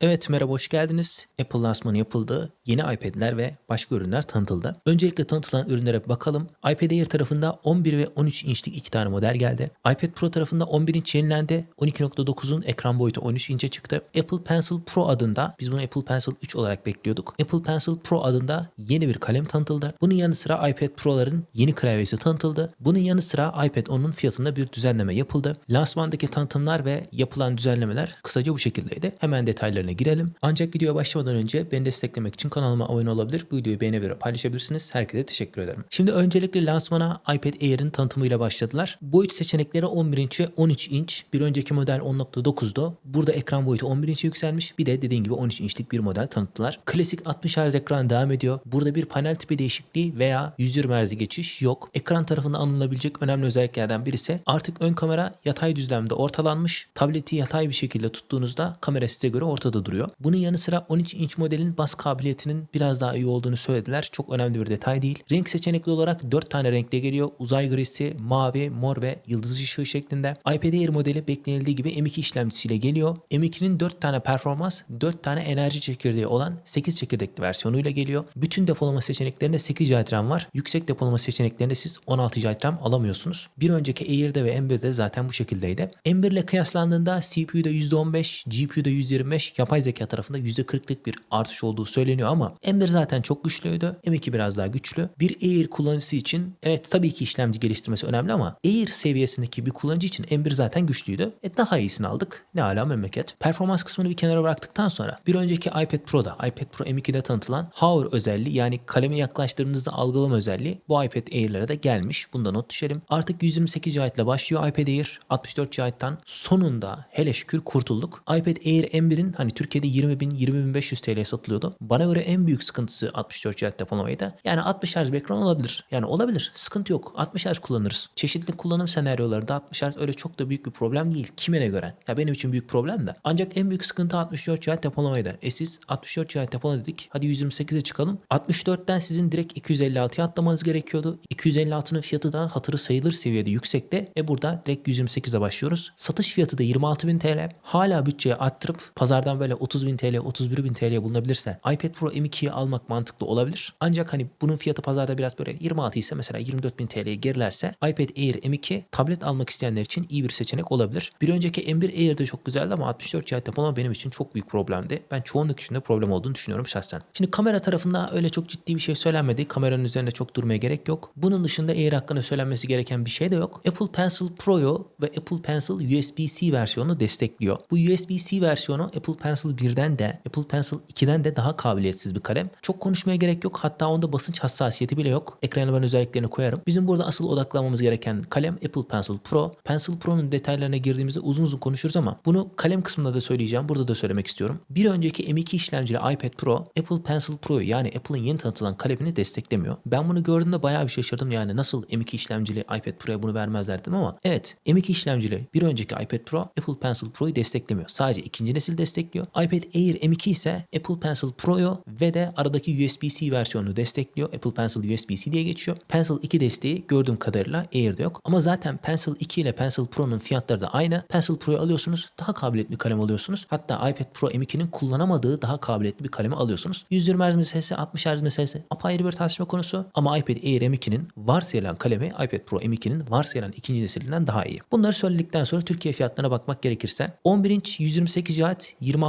Evet merhaba hoş geldiniz. Apple lansmanı yapıldı. Yeni iPad'ler ve başka ürünler tanıtıldı. Öncelikle tanıtılan ürünlere bakalım. iPad Air tarafında 11 ve 13 inçlik iki tane model geldi. iPad Pro tarafında 11 inç yenilendi. 12.9'un ekran boyutu 13 inçe çıktı. Apple Pencil Pro adında biz bunu Apple Pencil 3 olarak bekliyorduk. Apple Pencil Pro adında yeni bir kalem tanıtıldı. Bunun yanı sıra iPad Pro'ların yeni klavyesi tanıtıldı. Bunun yanı sıra iPad 10'un fiyatında bir düzenleme yapıldı. Lansmandaki tanıtımlar ve yapılan düzenlemeler kısaca bu şekildeydi. Hemen detaylarına girelim. Ancak videoya başlamadan önce beni desteklemek için kanalıma abone olabilir. Bu videoyu beğenebilir paylaşabilirsiniz. Herkese teşekkür ederim. Şimdi öncelikle lansmana iPad Air'in tanıtımıyla başladılar. Boyut seçenekleri 11 inç ve 13 inç. Bir önceki model 10.9'du. Burada ekran boyutu 11 inçe yükselmiş. Bir de dediğim gibi 13 inçlik bir model tanıttılar. Klasik 60 Hz ekran devam ediyor. Burada bir panel tipi değişikliği veya 120 Hz geçiş yok. Ekran tarafında anılabilecek önemli özelliklerden birisi artık ön kamera yatay düzlemde ortalanmış. Tableti yatay bir şekilde tuttuğunuzda kamera size göre ortada duruyor. Bunun yanı sıra 13 inç modelin bas kabiliyetinin biraz daha iyi olduğunu söylediler. Çok önemli bir detay değil. Renk seçenekli olarak 4 tane renkle geliyor. Uzay grisi, mavi, mor ve yıldız ışığı şeklinde. iPad Air modeli beklenildiği gibi M2 işlemcisiyle geliyor. M2'nin 4 tane performans, 4 tane enerji çekirdeği olan 8 çekirdekli versiyonuyla geliyor. Bütün depolama seçeneklerinde 8 GB RAM var. Yüksek depolama seçeneklerinde siz 16 GB RAM alamıyorsunuz. Bir önceki Air'de ve M1'de zaten bu şekildeydi. M1 ile kıyaslandığında CPU'da %15, GPU'da %25, yapay zeka tarafında %40'lık bir artış olduğu söyleniyor ama M1 zaten çok güçlüydü. M2 biraz daha güçlü. Bir Air kullanıcısı için evet tabii ki işlemci geliştirmesi önemli ama Air seviyesindeki bir kullanıcı için M1 zaten güçlüydü. E daha iyisini aldık. Ne ala memleket. Performans kısmını bir kenara bıraktıktan sonra bir önceki iPad Pro'da, iPad Pro M2'de tanıtılan Hover özelliği yani kaleme yaklaştırdığınızda algılama özelliği bu iPad Air'lere de gelmiş. Bundan not düşelim. Artık 128 GB ile başlıyor iPad Air. 64 GB'dan sonunda hele şükür kurtulduk. iPad Air M1'in hani Türkiye'de 20 bin 20.500 TL satılıyordu. Bana göre en büyük sıkıntısı 64 GB depolamaydı. Yani 60 Hz bir ekran olabilir. Yani olabilir. Sıkıntı yok. 60 Hz kullanırız. Çeşitli kullanım senaryolarında 60 Hz öyle çok da büyük bir problem değil. Kimine göre? Ya benim için büyük problem de. Ancak en büyük sıkıntı 64 GB depolamaydı. E siz 64 GB depola dedik. Hadi 128'e çıkalım. 64'ten sizin direkt 256'ya atlamanız gerekiyordu. 256'nın fiyatı da hatırı sayılır seviyede yüksekte. E burada direkt 128'e başlıyoruz. Satış fiyatı da 26.000 TL. Hala bütçeye arttırıp pazardan böyle 30.000 TL, 31.000 TL'ye bulunabilirse iPad Pro M2'yi almak mantıklı olabilir. Ancak hani bunun fiyatı pazarda biraz böyle 26 ise mesela 24.000 TL'ye gerilerse iPad Air M2 tablet almak isteyenler için iyi bir seçenek olabilir. Bir önceki M1 Air de çok güzeldi ama 64 GB depolama benim için çok büyük problemdi. Ben çoğunluk içinde problem olduğunu düşünüyorum şahsen. Şimdi kamera tarafında öyle çok ciddi bir şey söylenmedi. Kameranın üzerinde çok durmaya gerek yok. Bunun dışında Air hakkında söylenmesi gereken bir şey de yok. Apple Pencil Pro'yu ve Apple Pencil USB-C versiyonunu destekliyor. Bu USB-C versiyonu Apple Pencil 1'den de Apple Pencil 2'den de daha kabiliyetsiz bir kalem. Çok konuşmaya gerek yok. Hatta onda basınç hassasiyeti bile yok. Ekrana ben özelliklerini koyarım. Bizim burada asıl odaklanmamız gereken kalem Apple Pencil Pro. Pencil Pro'nun detaylarına girdiğimizde uzun uzun konuşuruz ama bunu kalem kısmında da söyleyeceğim. Burada da söylemek istiyorum. Bir önceki M2 işlemcili iPad Pro Apple Pencil Pro'yu yani Apple'ın yeni tanıtılan kalemini desteklemiyor. Ben bunu gördüğümde bayağı bir şaşırdım yani nasıl M2 işlemcili iPad Pro'ya bunu vermezler dedim ama evet M2 işlemcili bir önceki iPad Pro Apple Pencil Pro'yu desteklemiyor. Sadece ikinci nesil destekliyor. iPad Air M2 ise Apple Pencil Pro'yu ve de aradaki USB-C versiyonunu destekliyor. Apple Pencil USB-C diye geçiyor. Pencil 2 desteği gördüğüm kadarıyla Air'de yok. Ama zaten Pencil 2 ile Pencil Pro'nun fiyatları da aynı. Pencil Pro'yu alıyorsunuz daha kabiliyetli kalem alıyorsunuz. Hatta iPad Pro M2'nin kullanamadığı daha kabiliyetli bir kalemi alıyorsunuz. 120 Hz meselesi 60 Hz meselesi apayrı bir tartışma konusu. Ama iPad Air M2'nin varsayılan kalemi iPad Pro M2'nin varsayılan ikinci nesilinden daha iyi. Bunları söyledikten sonra Türkiye fiyatlarına bakmak gerekirse 11 inç 128 GB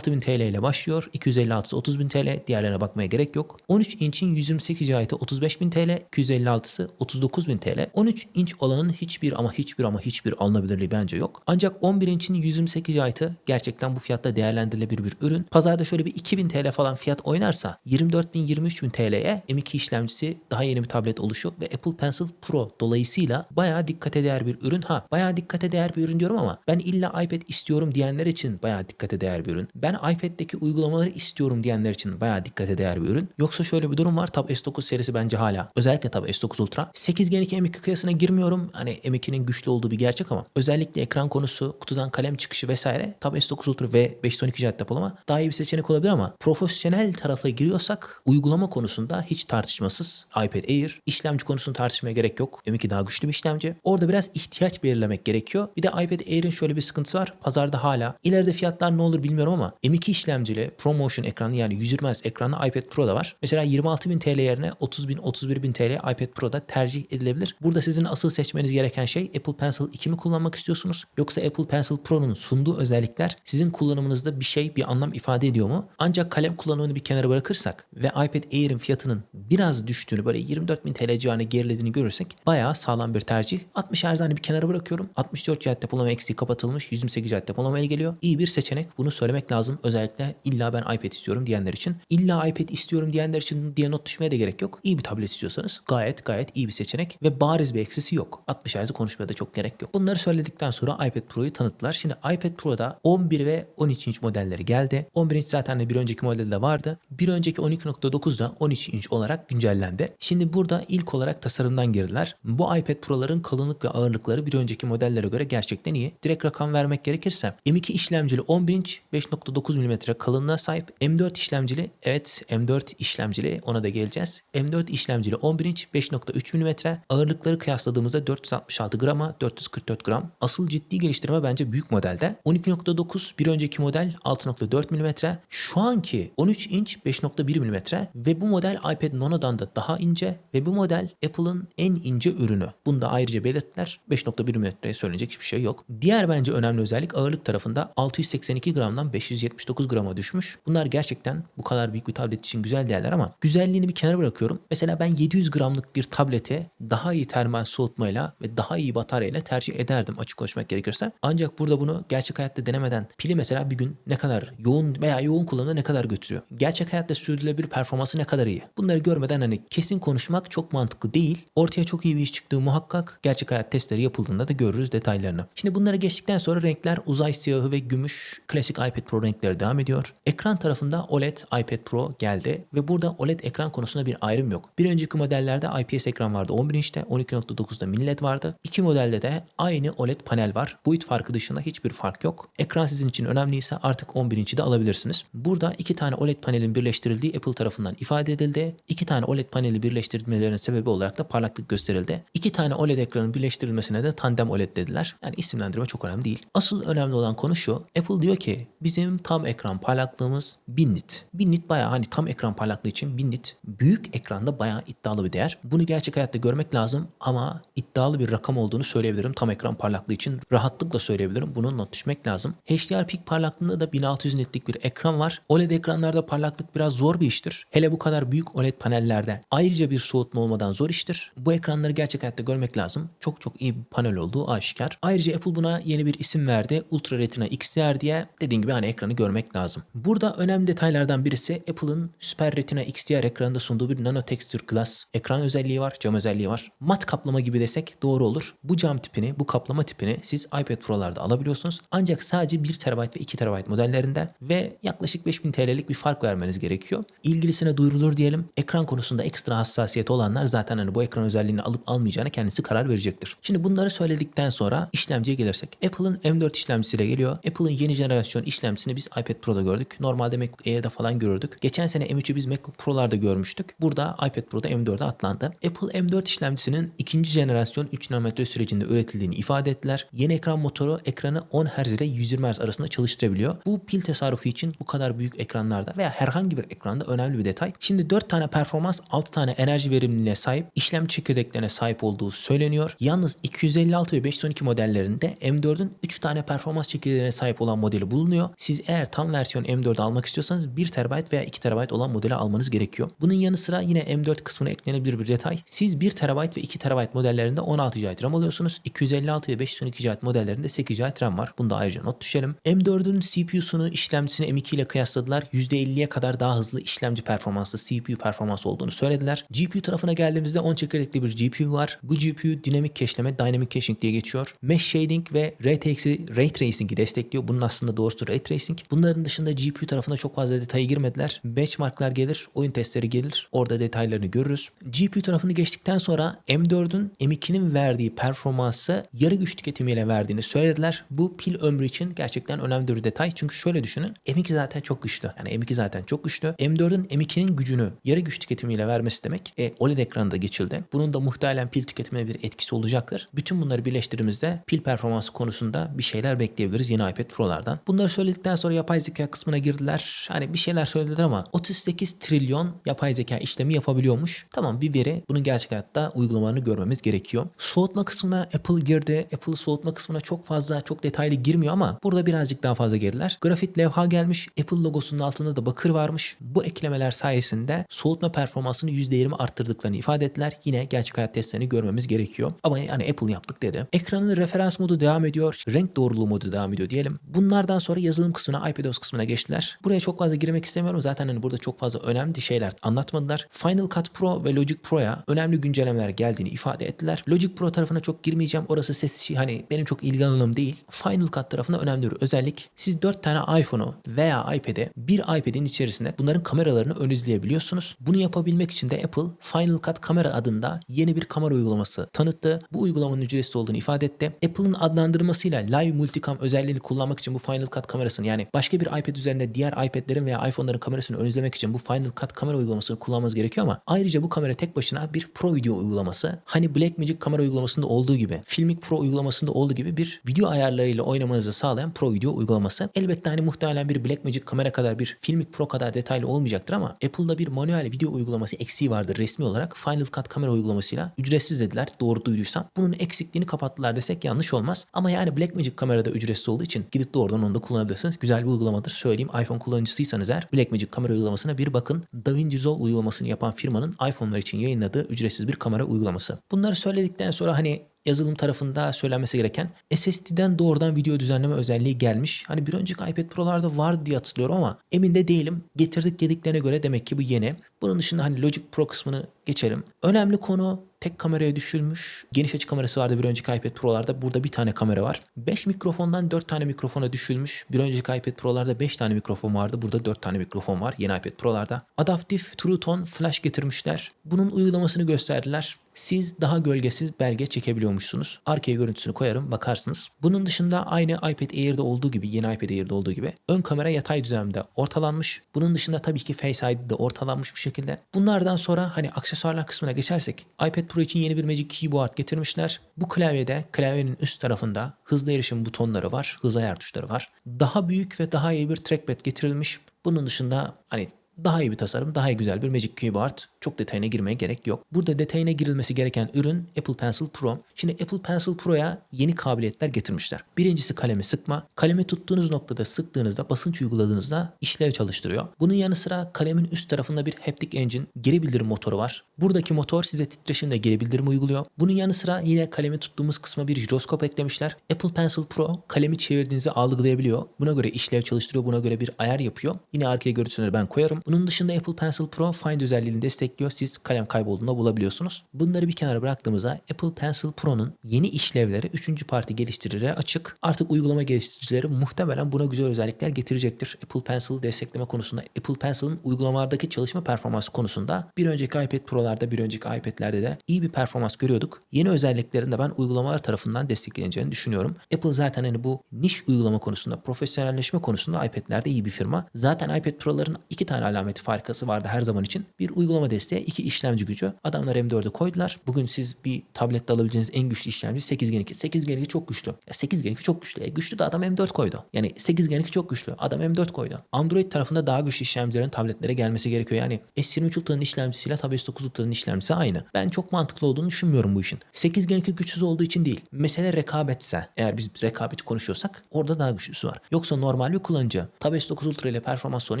26.000 TL ile başlıyor. 256'sı 30.000 TL. Diğerlerine bakmaya gerek yok. 13 inçin 128 GB'ı 35.000 TL. 256'sı 39.000 TL. 13 inç olanın hiçbir ama hiçbir ama hiçbir alınabilirliği bence yok. Ancak 11 inçin 128 GB'ı gerçekten bu fiyatta değerlendirilebilir bir ürün. Pazarda şöyle bir 2000 TL falan fiyat oynarsa 24.000 23.000 TL'ye M2 işlemcisi daha yeni bir tablet oluşu ve Apple Pencil Pro dolayısıyla bayağı dikkate değer bir ürün. Ha bayağı dikkate değer bir ürün diyorum ama ben illa iPad istiyorum diyenler için bayağı dikkate değer bir ürün. Ben iPad'deki uygulamaları istiyorum diyenler için bayağı dikkate değer bir ürün. Yoksa şöyle bir durum var. Tab S9 serisi bence hala. Özellikle Tab S9 Ultra. 8 Gen 2 M2 kıyasına girmiyorum. Hani M2'nin güçlü olduğu bir gerçek ama özellikle ekran konusu, kutudan kalem çıkışı vesaire Tab S9 Ultra ve 512 GB depolama daha iyi bir seçenek olabilir ama profesyonel tarafa giriyorsak uygulama konusunda hiç tartışmasız iPad Air. İşlemci konusunu tartışmaya gerek yok. M2 daha güçlü bir işlemci. Orada biraz ihtiyaç belirlemek gerekiyor. Bir de iPad Air'in şöyle bir sıkıntısı var. Pazarda hala ileride fiyatlar ne olur bilmiyorum ama Ama M2 işlemcili ProMotion ekranlı yani 120 Hz ekranlı iPad Pro'da var. Mesela 26.000 TL yerine 30.000 31.000 TL iPad Pro'da tercih edilebilir. Burada sizin asıl seçmeniz gereken şey Apple Pencil 2 mi kullanmak istiyorsunuz? Yoksa Apple Pencil Pro'nun sunduğu özellikler sizin kullanımınızda bir şey, bir anlam ifade ediyor mu? Ancak kalem kullanımını bir kenara bırakırsak ve iPad Air'in fiyatının biraz düştüğünü böyle 24.000 TL civarına gerilediğini görürsek bayağı sağlam bir tercih. 60 Hz bir kenara bırakıyorum. 64 GB depolama eksiği kapatılmış. 128 GB depolamaya geliyor. İyi bir seçenek. Bunu söylemek lazım. Özellikle illa ben iPad istiyorum diyenler için. İlla iPad istiyorum diyenler için diye not düşmeye de gerek yok. İyi bir tablet istiyorsanız gayet gayet iyi bir seçenek ve bariz bir eksisi yok. 60 Hz'i konuşmaya da çok gerek yok. Bunları söyledikten sonra iPad Pro'yu tanıttılar. Şimdi iPad Pro'da 11 ve 13 inç modelleri geldi. 11 inç zaten bir önceki modelde vardı. Bir önceki 12.9'da 13 inç olarak güncellendi. Şimdi burada ilk olarak tasarımdan girdiler. Bu iPad Pro'ların kalınlık ve ağırlıkları bir önceki modellere göre gerçekten iyi. Direkt rakam vermek gerekirse M2 işlemcili 11 inç 5.9 mm kalınlığa sahip. M4 işlemcili evet M4 işlemcili ona da geleceğiz. M4 işlemcili 11 inç 5.3 mm ağırlıkları kıyasladığımızda 466 grama 444 gram. Asıl ciddi geliştirme bence büyük modelde. 12.9 bir önceki model 6.4 mm. Şu anki 13 inç 5.1 mm ve bu model iPad Nano'dan da daha ince ve bu model Apple'ın en ince ürünü. Bunu da ayrıca belirttiler. 5.1 mm'ye söylenecek hiçbir şey yok. Diğer bence önemli özellik ağırlık tarafında 682 gramdan 579 grama düşmüş. Bunlar gerçekten bu kadar büyük bir tablet için güzel değerler ama güzelliğini bir kenara bırakıyorum. Mesela ben 700 gramlık bir tablete daha iyi termal soğutmayla ve daha iyi bataryayla tercih ederdim açık konuşmak gerekirse. Ancak burada bunu gerçek hayatta denemeden pili mesela bir gün ne kadar yoğun veya yoğun kullanımda ne kadar götürüyor? Gerçek hayatta sürdürülebilir performansı ne kadar iyi? Bunları görmeden hani kesin konuşmak çok mantıklı değil. Ortaya çok iyi bir iş çıktığı muhakkak. Gerçek hayat testleri yapıldığında da görürüz detaylarını. Şimdi bunları geçtikten sonra renkler uzay siyahı ve gümüş klasik iPad Pro renkleri devam ediyor. Ekran tarafında OLED iPad Pro geldi ve burada OLED ekran konusunda bir ayrım yok. Bir önceki modellerde IPS ekran vardı 11 inçte, 12.9'da mini LED vardı. İki modelde de aynı OLED panel var. Boyut farkı dışında hiçbir fark yok. Ekran sizin için önemliyse artık 11 inç'i de alabilirsiniz. Burada iki tane OLED panelin birleştirildiği Apple tarafından ifade edildi. İki tane OLED paneli birleştirilmelerinin sebebi olarak da parlaklık gösterildi. İki tane OLED ekranın birleştirilmesine de tandem OLED dediler. Yani isimlendirme çok önemli değil. Asıl önemli olan konu şu. Apple diyor ki bizim tam ekran parlaklığımız 1000 nit. 1000 nit bayağı hani tam ekran parlaklığı için 1000 nit büyük ekranda bayağı iddialı bir değer. Bunu gerçek hayatta görmek lazım ama iddialı bir rakam olduğunu söyleyebilirim tam ekran parlaklığı için. Rahatlıkla söyleyebilirim. Bunu not düşmek lazım. HDR pik parlaklığında da 1600 nitlik bir ekran var. OLED ekranlarda parlaklık biraz zor bir iştir. Hele bu kadar büyük OLED panellerde ayrıca bir soğutma olmadan zor iştir. Bu ekranları gerçek hayatta görmek lazım. Çok çok iyi bir panel olduğu aşikar. Ayrıca Apple buna yeni bir isim verdi. Ultra Retina XDR diye. Dediğim gibi hani ekranı görmek lazım. Burada önemli detaylardan birisi Apple'ın Super Retina XDR ekranında sunduğu bir Nano Texture Glass ekran özelliği var, cam özelliği var. Mat kaplama gibi desek doğru olur. Bu cam tipini, bu kaplama tipini siz iPad Pro'larda alabiliyorsunuz. Ancak sadece 1 TB ve 2 TB modellerinde ve yaklaşık 5000 TL'lik bir fark vermeniz gerekiyor. İlgilisine duyurulur diyelim. Ekran konusunda ekstra hassasiyeti olanlar zaten hani bu ekran özelliğini alıp almayacağına kendisi karar verecektir. Şimdi bunları söyledikten sonra işlemciye gelirsek. Apple'ın M4 işlemcisiyle geliyor. Apple'ın yeni jenerasyon işlemcisini biz iPad Pro'da gördük. Normalde MacBook Air'da falan görürdük. Geçen sene M3'ü biz MacBook Pro'larda görmüştük. Burada iPad Pro'da M4'e atlandı. Apple M4 işlemcisinin ikinci jenerasyon 3 nanometre sürecinde üretildiğini ifade ettiler. Yeni ekran motoru ekranı 10 Hz ile 120 Hz arasında çalıştırabiliyor. Bu pil tasarrufu için bu kadar büyük ekranlarda veya herhangi bir ekranda önemli bir detay. Şimdi 4 tane performans 6 tane enerji verimliliğine sahip işlem çekirdeklerine sahip olduğu söyleniyor. Yalnız 256 ve 512 modellerinde M4'ün 3 tane performans çekirdeğine sahip olan modeli bulunuyor. Siz eğer tam versiyon M4 almak istiyorsanız 1 TB veya 2 TB olan modeli almanız gerekiyor. Bunun yanı sıra yine M4 kısmına eklenebilir bir detay. Siz 1 TB ve 2 TB modellerinde 16 GB RAM alıyorsunuz. 256 ve 512 GB modellerinde 8 GB RAM var. Bunu da ayrıca not düşelim. M4'ün CPU'sunu işlemcisini M2 ile kıyasladılar. %50'ye kadar daha hızlı işlemci performanslı CPU performansı olduğunu söylediler. GPU tarafına geldiğimizde 10 çekirdekli bir GPU var. Bu GPU dinamik keşleme, dynamic caching diye geçiyor. Mesh shading ve RTX'i Ray Tracing'i destekliyor. Bunun aslında doğrusu Ray Tracing. Bunların dışında GPU tarafına çok fazla detaya girmediler. Benchmarklar gelir, oyun testleri gelir. Orada detaylarını görürüz. GPU tarafını geçtikten sonra M4'ün M2'nin verdiği performansı yarı güç tüketimiyle verdiğini söylediler. Bu pil ömrü için gerçekten önemli bir detay. Çünkü şöyle düşünün. M2 zaten çok güçlü. Yani M2 zaten çok güçlü. M4'ün M2'nin gücünü yarı güç tüketimiyle vermesi demek. E, OLED ekranda geçildi. Bunun da muhtemelen pil tüketimine bir etkisi olacaktır. Bütün bunları birleştirdiğimizde pil performansı konusunda bir şeyler bekleyebiliriz yeni iPad Pro'lardan. Bunları söyledikten sonra yapay zeka kısmına girdiler. Hani bir şeyler söylediler ama 38 trilyon yapay zeka işlemi yapabiliyormuş. Tamam bir veri. Bunun gerçek hayatta uygulamalarını görmemiz gerekiyor. Soğutma kısmına Apple girdi. Apple soğutma kısmına çok fazla çok detaylı girmiyor ama burada birazcık daha fazla girdiler. Grafit levha gelmiş. Apple logosunun altında da bakır varmış. Bu eklemeler sayesinde soğutma performansını %20 arttırdıklarını ifade ettiler. Yine gerçek hayat testlerini görmemiz gerekiyor. Ama yani Apple yaptık dedi. Ekranın referans modu devam ediyor. Renk doğruluğu modu devam ediyor diyelim. Bunlardan sonra yazılım kısmına, iPadOS kısmına geçtiler. Buraya çok fazla girmek istemiyorum. Zaten hani burada çok fazla önemli şeyler anlatmadılar. Final Cut Pro ve Logic Pro'ya önemli güncellemeler geldiğini ifade ettiler. Logic Pro tarafına çok girmeyeceğim. Orası ses hani benim çok ilgi değil. Final Cut tarafına önemli bir özellik. Siz 4 tane iPhone'u veya iPad'e bir iPad'in içerisinde bunların kameralarını ön izleyebiliyorsunuz. Bunu yapabilmek için de Apple Final Cut Kamera adında yeni bir kamera uygulaması tanıttı. Bu uygulamanın ücretsiz olduğunu ifade etti. Apple'ın adlandırmasıyla Live Multicam özelliğini kullanmak için bu Final Cut kamerasını yani başka bir iPad üzerinde diğer iPad'lerin veya iPhone'ların kamerasını ön izlemek için bu Final Cut kamera uygulamasını kullanmanız gerekiyor ama ayrıca bu kamera tek başına bir Pro video uygulaması. Hani Blackmagic kamera uygulamasında olduğu gibi, Filmic Pro uygulamasında olduğu gibi bir video ayarlarıyla oynamanızı sağlayan Pro video uygulaması. Elbette hani muhtemelen bir Blackmagic kamera kadar bir Filmic Pro kadar detaylı olmayacaktır ama Apple'da bir manuel video uygulaması eksiği vardır resmi olarak. Final Cut kamera uygulamasıyla ücretsiz dediler. Doğru duyduysam. Bunun eksikliğini kapattılar desek yanlış olmaz. Ama yani Blackmagic kamerada ücretsiz olduğu için gidip doğrudan onu da kullanabilirsiniz. Güzel bir uygulamadır. Söyleyeyim iPhone kullanıcısıysanız eğer Blackmagic kamera uygulamasına bir bakın. DaVinci Resolve uygulamasını yapan firmanın iPhone'lar için yayınladığı ücretsiz bir kamera uygulaması. Bunları söyledikten sonra hani yazılım tarafında söylenmesi gereken SSD'den doğrudan video düzenleme özelliği gelmiş. Hani bir önceki iPad Pro'larda vardı diye hatırlıyorum ama emin de değilim. Getirdik dediklerine göre demek ki bu yeni. Bunun dışında hani Logic Pro kısmını geçelim. Önemli konu tek kameraya düşülmüş. Geniş açı kamerası vardı bir önceki iPad Pro'larda. Burada bir tane kamera var. 5 mikrofondan 4 tane mikrofona düşülmüş. Bir önceki iPad Pro'larda 5 tane mikrofon vardı. Burada 4 tane mikrofon var yeni iPad Pro'larda. Adaptif True Tone Flash getirmişler. Bunun uygulamasını gösterdiler. Siz daha gölgesiz belge çekebiliyormuşsunuz. Arkaya görüntüsünü koyarım bakarsınız. Bunun dışında aynı iPad Air'de olduğu gibi, yeni iPad Air'de olduğu gibi ön kamera yatay düzlemde ortalanmış. Bunun dışında tabii ki Face ID de ortalanmış bu şekilde. Bunlardan sonra hani aksesuarlar kısmına geçersek iPad Pro için yeni bir Magic Keyboard getirmişler. Bu klavyede klavyenin üst tarafında hızlı erişim butonları var, hız ayar tuşları var. Daha büyük ve daha iyi bir trackpad getirilmiş. Bunun dışında hani daha iyi bir tasarım, daha iyi güzel bir Magic Keyboard. Çok detayına girmeye gerek yok. Burada detayına girilmesi gereken ürün Apple Pencil Pro. Şimdi Apple Pencil Pro'ya yeni kabiliyetler getirmişler. Birincisi kalemi sıkma. Kalemi tuttuğunuz noktada sıktığınızda, basınç uyguladığınızda işlev çalıştırıyor. Bunun yanı sıra kalemin üst tarafında bir haptic engine, geri bildirim motoru var. Buradaki motor size titreşimle geri bildirim uyguluyor. Bunun yanı sıra yine kalemi tuttuğumuz kısma bir jiroskop eklemişler. Apple Pencil Pro kalemi çevirdiğinizde algılayabiliyor. Buna göre işlev çalıştırıyor, buna göre bir ayar yapıyor. Yine arkaya görüntüleri ben koyarım. Bunun dışında Apple Pencil Pro Find özelliğini destekliyor. Siz kalem kaybolduğunda bulabiliyorsunuz. Bunları bir kenara bıraktığımızda Apple Pencil Pro'nun yeni işlevleri 3. parti geliştiricilere açık. Artık uygulama geliştiricileri muhtemelen buna güzel özellikler getirecektir. Apple Pencil destekleme konusunda Apple Pencil'ın uygulamalardaki çalışma performansı konusunda bir önceki iPad Pro'larda bir önceki iPad'lerde de iyi bir performans görüyorduk. Yeni özelliklerin de ben uygulamalar tarafından destekleneceğini düşünüyorum. Apple zaten hani bu niş uygulama konusunda, profesyonelleşme konusunda iPad'lerde iyi bir firma. Zaten iPad Pro'ların iki tane alameti farkası vardı her zaman için. Bir uygulama desteği, iki işlemci gücü. Adamlar M4'e koydular. Bugün siz bir tablette alabileceğiniz en güçlü işlemci 8 Gen 2. 8 Gen 2 çok güçlü. Ya 8 Gen 2 çok güçlü. E güçlü de adam M4 koydu. Yani 8 Gen 2 çok güçlü. Adam M4 koydu. Android tarafında daha güçlü işlemcilerin tabletlere gelmesi gerekiyor. Yani S23 Ultra'nın işlemcisiyle Tab S9 Ultra'nın işlemcisi aynı. Ben çok mantıklı olduğunu düşünmüyorum bu işin. 8 Gen 2 güçsüz olduğu için değil. Mesele rekabetse. Eğer biz rekabet konuşuyorsak orada daha güçlüsü var. Yoksa normal bir kullanıcı Tab S9 Ultra ile performans sorunu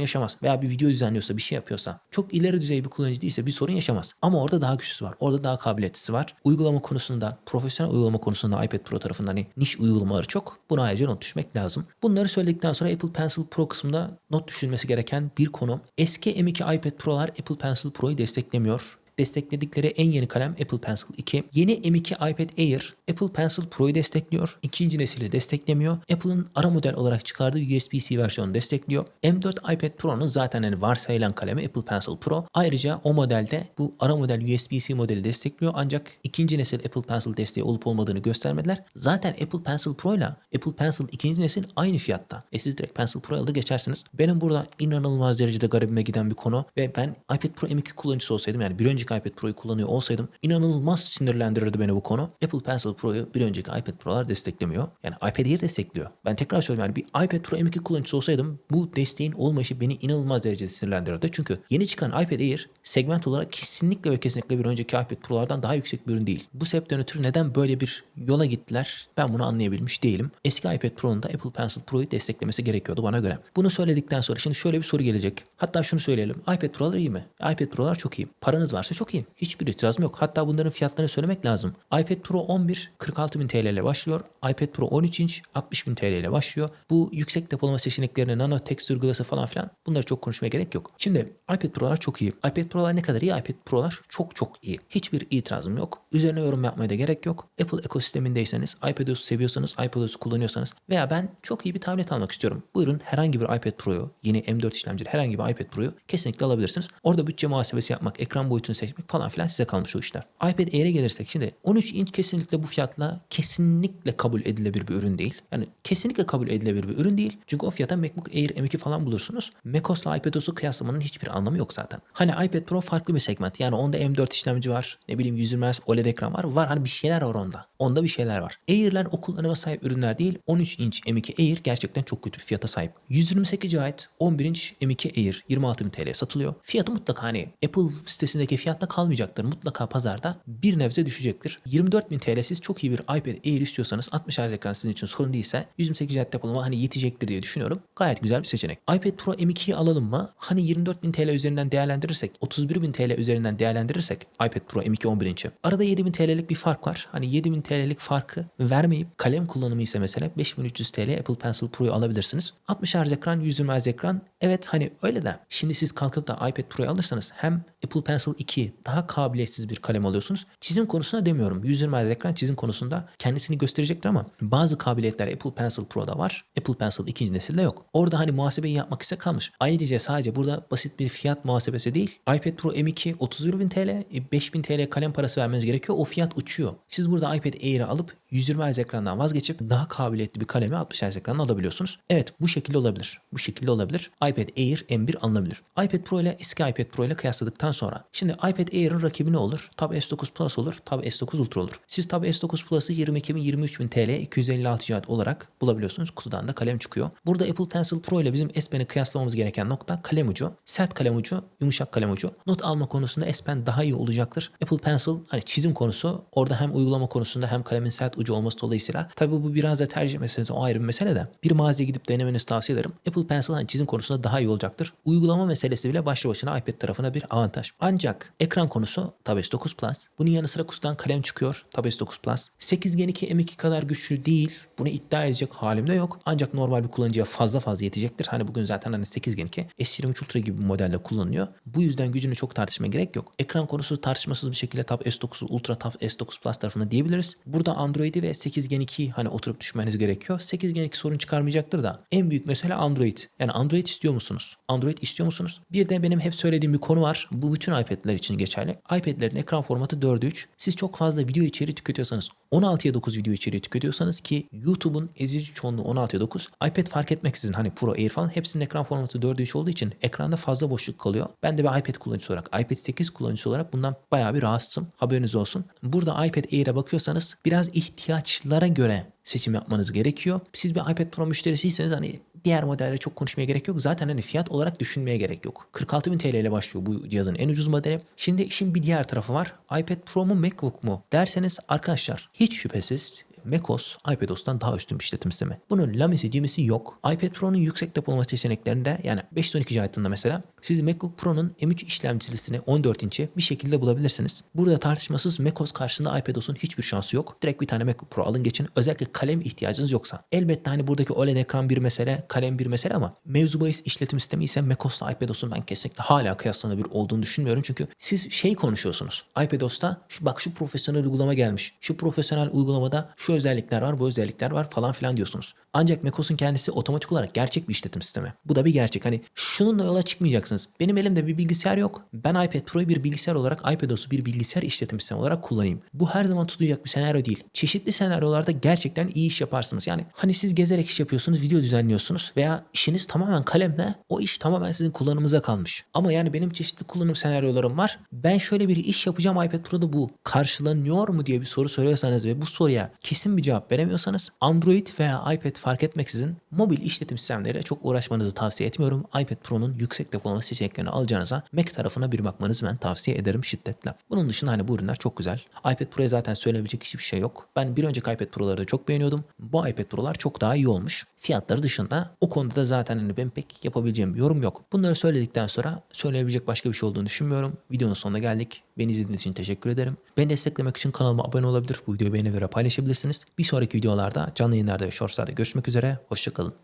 yaşamaz. Veya bir video düzenliyorsa bir şey yapıyorsa çok ileri düzey bir kullanıcı değilse bir sorun yaşamaz. Ama orada daha güçlüsü var. Orada daha kabiliyetlisi var. Uygulama konusunda, profesyonel uygulama konusunda iPad Pro tarafından hani niş uygulamaları çok. Buna ayrıca not düşmek lazım. Bunları söyledikten sonra Apple Pencil Pro kısmında not düşülmesi gereken bir konu. Eski M2 iPad Pro'lar Apple Pencil Pro'yu desteklemiyor destekledikleri en yeni kalem Apple Pencil 2. Yeni M2 iPad Air Apple Pencil Pro'yu destekliyor. İkinci nesili desteklemiyor. Apple'ın ara model olarak çıkardığı USB-C versiyonu destekliyor. M4 iPad Pro'nun zaten hani varsayılan kalemi Apple Pencil Pro. Ayrıca o modelde bu ara model USB-C modeli destekliyor ancak ikinci nesil Apple Pencil desteği olup olmadığını göstermediler. Zaten Apple Pencil Pro ile Apple Pencil ikinci nesil aynı fiyatta. E siz direkt Pencil Pro'ya alır geçersiniz. Benim burada inanılmaz derecede garibime giden bir konu ve ben iPad Pro M2 kullanıcısı olsaydım yani bir önceki önceki iPad Pro'yu kullanıyor olsaydım inanılmaz sinirlendirirdi beni bu konu. Apple Pencil Pro'yu bir önceki iPad Pro'lar desteklemiyor. Yani iPad Air destekliyor. Ben tekrar söylüyorum yani bir iPad Pro M2 kullanıcısı olsaydım bu desteğin olmayışı beni inanılmaz derecede sinirlendirirdi. Çünkü yeni çıkan iPad Air segment olarak kesinlikle ve kesinlikle bir önceki iPad Pro'lardan daha yüksek bir ürün değil. Bu sebepten ötürü neden böyle bir yola gittiler ben bunu anlayabilmiş değilim. Eski iPad Pro'nun da Apple Pencil Pro'yu desteklemesi gerekiyordu bana göre. Bunu söyledikten sonra şimdi şöyle bir soru gelecek. Hatta şunu söyleyelim. iPad Pro'lar iyi mi? iPad Pro'lar çok iyi. Paranız varsa çok iyi. Hiçbir itirazım yok. Hatta bunların fiyatlarını söylemek lazım. iPad Pro 11 46.000 TL ile başlıyor. iPad Pro 13 inç 60.000 TL ile başlıyor. Bu yüksek depolama seçeneklerini, nano tekstür glası falan filan bunları çok konuşmaya gerek yok. Şimdi iPad Pro'lar çok iyi. iPad Pro'lar ne kadar iyi? iPad Pro'lar çok çok iyi. Hiçbir itirazım yok. Üzerine yorum yapmaya da gerek yok. Apple ekosistemindeyseniz, iPadOS seviyorsanız, iPadOS kullanıyorsanız veya ben çok iyi bir tablet almak istiyorum. Buyurun herhangi bir iPad Pro'yu, yeni M4 işlemcili herhangi bir iPad Pro'yu kesinlikle alabilirsiniz. Orada bütçe muhasebesi yapmak, ekran boyutunu seçmek falan filan size kalmış o işler. iPad Air'e gelirsek şimdi 13 inç kesinlikle bu fiyatla kesinlikle kabul edilebilir bir ürün değil. Yani kesinlikle kabul edilebilir bir ürün değil. Çünkü o fiyata MacBook Air M2 falan bulursunuz. macOS'la iPadOS'u kıyaslamanın hiçbir anlamı yok zaten. Hani iPad Pro farklı bir segment. Yani onda M4 işlemci var. Ne bileyim 120 Hz OLED ekran var. Var hani bir şeyler var onda. Onda bir şeyler var. Air'ler o kullanıma sahip ürünler değil. 13 inç M2 Air gerçekten çok kötü bir fiyata sahip. 128 GB 11 inç M2 Air 26.000 TL satılıyor. Fiyatı mutlaka hani Apple sitesindeki fiyatla kalmayacaktır. Mutlaka pazarda bir nebze düşecektir. 24.000 TL siz çok iyi bir iPad Air istiyorsanız 60 Hz ekran sizin için sorun değilse 128 GB depolama hani yetecektir diye düşünüyorum. Gayet güzel bir seçenek. iPad Pro M2'yi alalım mı? Hani 24.000 TL üzerinden değerlendirirsek 31.000 TL üzerinden değerlendirirsek iPad Pro M2 11 inç'i. Arada 7.000 TL'lik bir fark var. Hani 7.000 TL'lik farkı vermeyip kalem kullanımı ise mesela 5300 TL Apple Pencil Pro'yu alabilirsiniz. 60 Hz ekran, 120 Hz ekran. Evet hani öyle de şimdi siz kalkıp da iPad Pro'yu alırsanız hem Apple Pencil 2 daha kabiliyetsiz bir kalem alıyorsunuz. Çizim konusunda demiyorum. 120 Hz ekran çizim konusunda kendisini gösterecektir ama bazı kabiliyetler Apple Pencil Pro'da var. Apple Pencil ikinci nesilde yok. Orada hani muhasebeyi yapmak ise kalmış. Ayrıca sadece burada basit bir fiyat muhasebesi değil. iPad Pro M2 31.000 TL, 5.000 TL kalem parası vermeniz gerekiyor. O fiyat uçuyor. Siz burada iPad Air'i alıp 120 Hz ekrandan vazgeçip daha kabiliyetli bir kalemi 60 Hz ekrandan alabiliyorsunuz. Evet bu şekilde olabilir. Bu şekilde olabilir. iPad Air M1 alınabilir. iPad Pro ile eski iPad Pro ile kıyasladıktan sonra şimdi iPad Air'ın rakibi ne olur? Tab S9 Plus olur. Tab S9 Ultra olur. Siz Tab S9 Plus'ı 22 bin 23 bin TL 256 GB olarak bulabiliyorsunuz. Kutudan da kalem çıkıyor. Burada Apple Pencil Pro ile bizim S Pen'i kıyaslamamız gereken nokta kalem ucu. Sert kalem ucu, yumuşak kalem ucu. Not alma konusunda S Pen daha iyi olacaktır. Apple Pencil hani çizim konusu orada hem uygulama konusunda hem kalemin sert ucu olması dolayısıyla tabii bu biraz da tercih meselesi o ayrı bir mesele de bir mağazaya gidip denemenizi tavsiye ederim. Apple Pencil hani çizim konusunda daha iyi olacaktır. Uygulama meselesi bile başlı başına iPad tarafına bir avantaj. Ancak ekran konusu Tab S9 Plus. Bunun yanı sıra kutudan kalem çıkıyor Tab S9 Plus. 8 Gen 2 M2 kadar güçlü değil. Bunu iddia edecek halim de yok. Ancak normal bir kullanıcıya fazla fazla yetecektir. Hani bugün zaten hani 8 Gen 2 S23 Ultra gibi bir modelde kullanılıyor. Bu yüzden gücünü çok tartışmaya gerek yok. Ekran konusu tartışmasız bir şekilde Tab S9 Ultra Tab S9 Plus tarafına diyebiliriz. Burada Android'i ve 8 Gen 2 hani oturup düşmeniz gerekiyor. 8 Gen 2 sorun çıkarmayacaktır da en büyük mesele Android. Yani Android istiyor musunuz? Android istiyor musunuz? Bir de benim hep söylediğim bir konu var. Bu bütün iPad'ler için geçerli. iPad'lerin ekran formatı 4'e 3. Siz çok fazla video içeriği tüketiyorsanız 16'ya 9 video içeriği tüketiyorsanız ki YouTube'un ezici çoğunluğu 16'ya 9. iPad fark etmeksizin hani Pro Air falan hepsinin ekran formatı 4'e 3 olduğu için ekranda fazla boşluk kalıyor. Ben de bir iPad kullanıcısı olarak iPad 8 kullanıcısı olarak bundan bayağı bir rahatsızım. Haberiniz olsun. Burada iPad Air'e bakıyorsanız biraz ihtiyaçlara göre seçim yapmanız gerekiyor. Siz bir iPad Pro müşterisiyseniz hani diğer modellere çok konuşmaya gerek yok. Zaten hani fiyat olarak düşünmeye gerek yok. 46.000 TL ile başlıyor bu cihazın en ucuz modeli. Şimdi işin bir diğer tarafı var. iPad Pro mu MacBook mu derseniz arkadaşlar hiç şüphesiz macOS iPadOS'tan daha üstün bir işletim sistemi. Bunun lamisi cimisi yok. iPad Pro'nun yüksek depolama seçeneklerinde yani 512 GB'ında mesela siz MacBook Pro'nun M3 işlemcilisini 14 inç'i bir şekilde bulabilirsiniz. Burada tartışmasız macOS karşısında iPadOS'un hiçbir şansı yok. Direkt bir tane MacBook Pro alın geçin. Özellikle kalem ihtiyacınız yoksa. Elbette hani buradaki OLED ekran bir mesele, kalem bir mesele ama mevzu bahis işletim sistemi ise macOS'la iPadOS'un ben kesinlikle hala kıyaslanabilir olduğunu düşünmüyorum. Çünkü siz şey konuşuyorsunuz. iPadOS'ta şu, bak şu profesyonel uygulama gelmiş. Şu profesyonel uygulamada şu özellikler var, bu özellikler var falan filan diyorsunuz. Ancak macOS'un kendisi otomatik olarak gerçek bir işletim sistemi. Bu da bir gerçek. Hani şununla yola çıkmayacaksınız. Benim elimde bir bilgisayar yok. Ben iPad Pro'yu bir bilgisayar olarak, iPadOS'u bir bilgisayar işletim sistemi olarak kullanayım. Bu her zaman tutulacak bir senaryo değil. Çeşitli senaryolarda gerçekten iyi iş yaparsınız. Yani hani siz gezerek iş yapıyorsunuz, video düzenliyorsunuz veya işiniz tamamen kalemle, o iş tamamen sizin kullanımıza kalmış. Ama yani benim çeşitli kullanım senaryolarım var. Ben şöyle bir iş yapacağım iPad Pro'da bu karşılanıyor mu diye bir soru soruyorsanız ve bu soruya kesin bir cevap veremiyorsanız Android veya iPad fark etmeksizin mobil işletim sistemleriyle çok uğraşmanızı tavsiye etmiyorum. iPad Pro'nun yüksek depolama seçeneklerini alacağınıza Mac tarafına bir bakmanızı ben tavsiye ederim şiddetle. Bunun dışında hani bu ürünler çok güzel. iPad Pro'ya zaten söyleyebilecek hiçbir şey yok. Ben bir önceki iPad Pro'ları da çok beğeniyordum. Bu iPad Pro'lar çok daha iyi olmuş. Fiyatları dışında o konuda da zaten hani ben pek yapabileceğim bir yorum yok. Bunları söyledikten sonra söyleyebilecek başka bir şey olduğunu düşünmüyorum. Videonun sonuna geldik. Beni izlediğiniz için teşekkür ederim. Beni desteklemek için kanalıma abone olabilir. Bu videoyu beğeni ve paylaşabilirsiniz. Bir sonraki videolarda canlı yayınlarda ve shortslarda görüşmek üzere. Hoşçakalın.